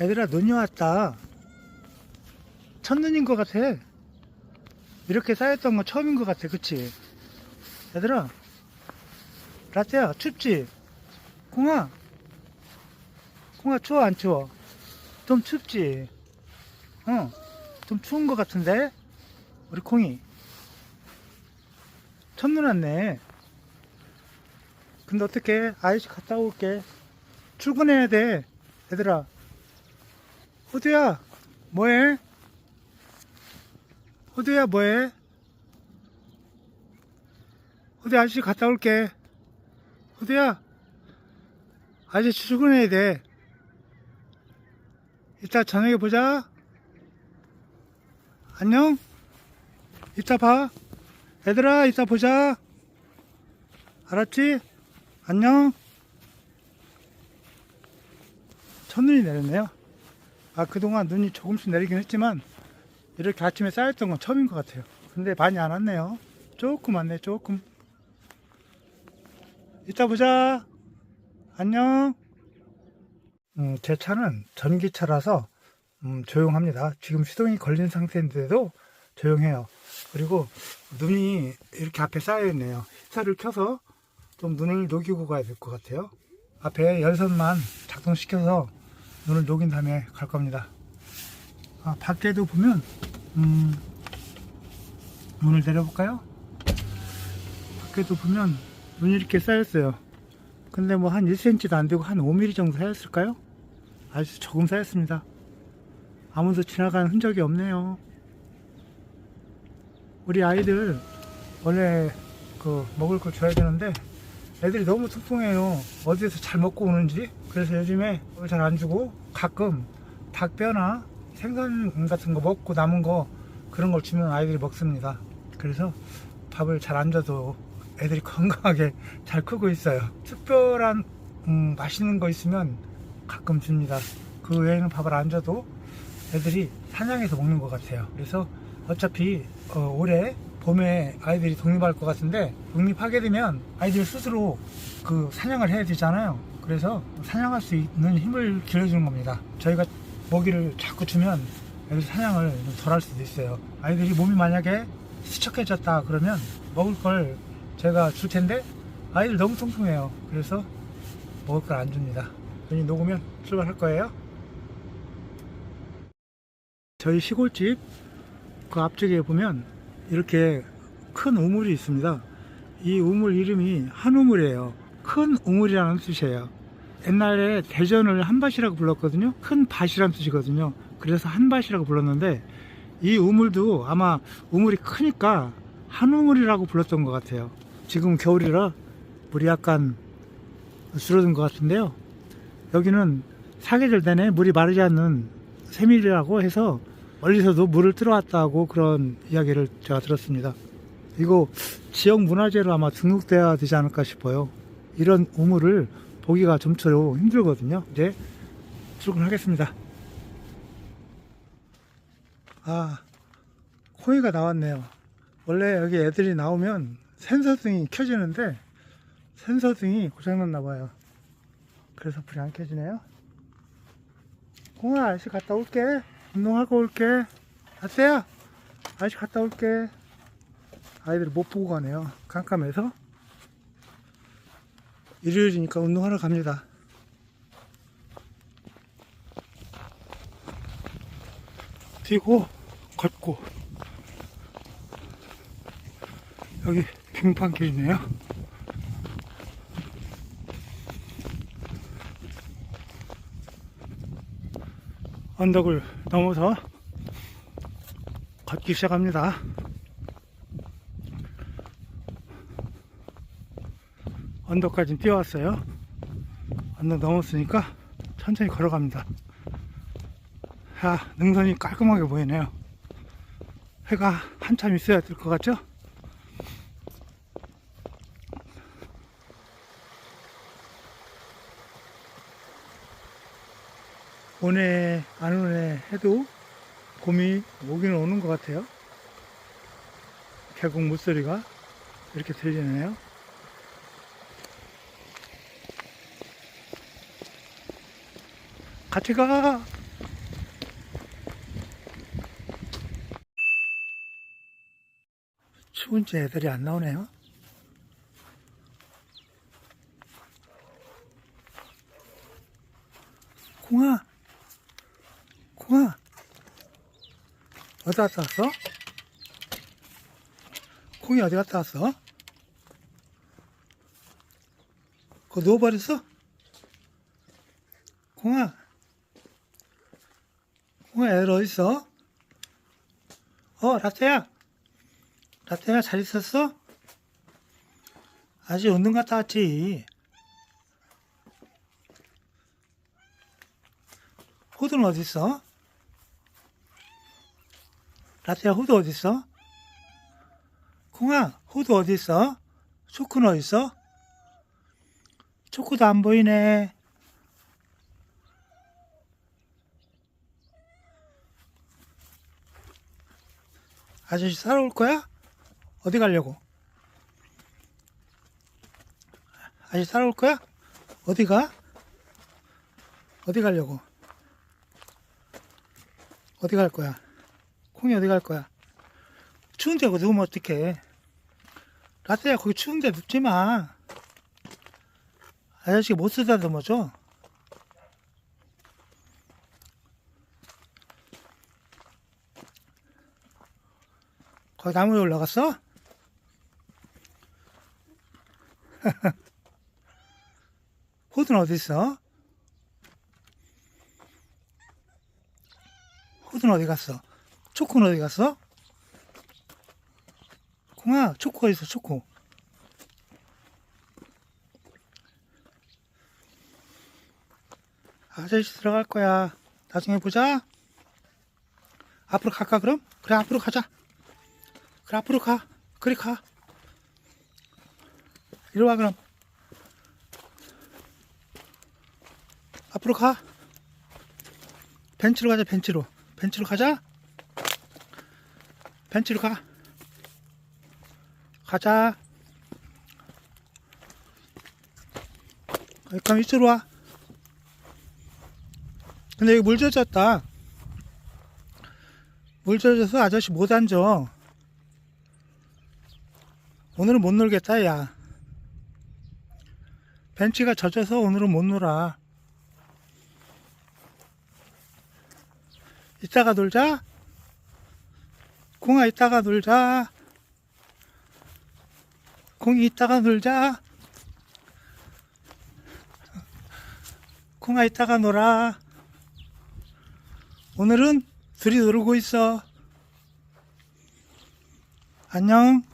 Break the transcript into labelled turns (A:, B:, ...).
A: 얘들아 눈이 왔다. 첫눈인 것 같아. 이렇게 쌓였던 건 처음인 것 같아 그치? 얘들아 라떼야 춥지? 콩아 콩아 추워 안 추워? 좀 춥지? 어좀 추운 것 같은데? 우리 콩이. 첫눈 왔네. 근데 어떻게 아이씨 갔다 올게. 출근해야 돼 얘들아 호두야 뭐해? 호두야 뭐해? 호두 아저씨 갔다 올게. 호두야 아저씨 출근해야 돼. 이따 저녁에 보자. 안녕? 이따 봐. 얘들아 이따 보자. 알았지? 안녕? 첫눈이 내렸네요 아 그동안 눈이 조금씩 내리긴 했지만 이렇게 아침에 쌓였던 건 처음인 것 같아요. 근데 많이 안 왔네요. 조금 왔네 조금. 이따 보자. 안녕. 음, 제 차는 전기차라서 음, 조용합니다. 지금 시동이 걸린 상태인데도 조용해요. 그리고 눈이 이렇게 앞에 쌓여 있네요. 히터를 켜서 좀 눈을 녹이고 가야 될 것 같아요. 앞에 열선만 작동시켜서 눈을 녹인 다음에 갈 겁니다 아, 밖에도 보면 음, 문을 내려볼까요? 밖에도 보면 눈이 이렇게 쌓였어요 근데 뭐 한 1cm도 안 되고 한 5mm 정도 쌓였을까요? 아주 조금 쌓였습니다 아무도 지나가는 흔적이 없네요 우리 아이들 원래 그 먹을 걸 줘야 되는데 애들이 너무 뚱뚱해요. 어디에서 잘 먹고 오는지. 그래서 요즘에 잘 안 주고 가끔 닭뼈나 생선 같은 거 먹고 남은 거 그런 걸 주면 아이들이 먹습니다. 그래서 밥을 잘 안 줘도 애들이 건강하게 잘 크고 있어요. 특별한 음, 맛있는 거 있으면 가끔 줍니다. 그 외에는 밥을 안 줘도 애들이 사냥해서 먹는 것 같아요. 그래서 어차피 어, 올해 봄에 아이들이 독립할 것 같은데 독립하게 되면 아이들 스스로 그 사냥을 해야 되잖아요. 그래서 사냥할 수 있는 힘을 길러주는 겁니다. 저희가 먹이를 자꾸 주면 애들 사냥을 좀덜할 수도 있어요. 아이들이 몸이 만약에 수척해졌다 그러면 먹을 걸 제가 줄 텐데 아이들 너무 통통해요. 그래서 먹을 걸 안 줍니다. 눈이 녹으면 출발할 거예요. 저희 시골집 그 앞쪽에 보면 이렇게 큰 우물이 있습니다. 이 우물 이름이 한우물이에요. 큰 우물이라는 뜻이에요. 옛날에 대전을 한밭이라고 불렀거든요. 큰 밭이라는 뜻이거든요. 그래서 한밭이라고 불렀는데 이 우물도 아마 우물이 크니까 한우물이라고 불렀던 것 같아요. 지금 겨울이라 물이 약간 줄어든 것 같은데요. 여기는 사계절 내내 물이 마르지 않는 세밀이라고 해서 멀리서도 물을 들어왔다고 그런 이야기를 제가 들었습니다. 이거 지역 문화재로 아마 등록돼야 되지 않을까 싶어요. 이런 우물을 보기가 좀처럼 힘들거든요. 이제 출근하겠습니다. 아, 코이가 나왔네요. 원래 여기 애들이 나오면 센서등이 켜지는데 센서등이 고장났나 봐요. 그래서 불이 안 켜지네요. 공아 아저씨 갔다 올게. 운동하고 올게. 아세야 아저씨 갔다 올게. 아이들 못 보고 가네요. 깜깜해서. 일요일이니까 운동하러 갑니다. 뛰고, 걷고. 여기 빙판길이네요. 언덕을 넘어서 걷기 시작합니다. 언덕까지 뛰어왔어요. 언덕 넘었으니까 천천히 걸어갑니다. 야, 능선이 깔끔하게 보이네요. 해가 한참 있어야 될 것 같죠? 오네 안 오네 해도 봄이 오기는 오는 것 같아요. 계곡 물소리가 이렇게 들리네요. 같이 가! 추운지 애들이 안 나오네요. 공아 어디 갔다 왔어? 공이 어디 갔다 왔어? 그거 누워버렸어? 공아, 공아 애들 어딨어? 어, 라떼야. 라떼야 잘 있었어? 아직 운동 갔다 왔지. 호두는 어디 있어? 라떼야 호두 어디 있어? 콩아 호두 어디 있어? 초코는 어디 있어? 초코도 안 보이네. 아저씨 사러 올 거야? 어디 가려고? 아저씨 사러 올 거야? 어디 가? 어디 가려고? 어디 갈 거야? 콩이 어디 갈 거야? 추운데 거기 누우면 어떡해? 라떼야 거기 추운데 눕지 마. 아저씨가 못 쓰다듬어 줘. 거기 나무에 올라갔어? 호두는 어디 있어? 호두는 어디 갔어? 초코는 어디 갔어? 콩아, 초코가 있어, 초코. 아저씨 들어갈 거야. 나중에 보자. 앞으로 갈까, 그럼? 그래, 앞으로 가자. 그래, 앞으로 가. 그래, 가. 이리 와, 그럼. 앞으로 가. 벤치로 가자, 벤치로. 벤치로 가자. 벤치로 가. 가자. 어, 그럼 이쪽으로 와. 근데 여기 물 젖었다. 물 젖어서 아저씨 못 앉아. 오늘은 못 놀겠다, 야. 벤치가 젖어서 오늘은 못 놀아. 이따가 놀자. 공아 이따가 놀자. 공이 이따가 놀자. 공아 이따가 놀아. 오늘은 둘이 놀고 있어. 안녕.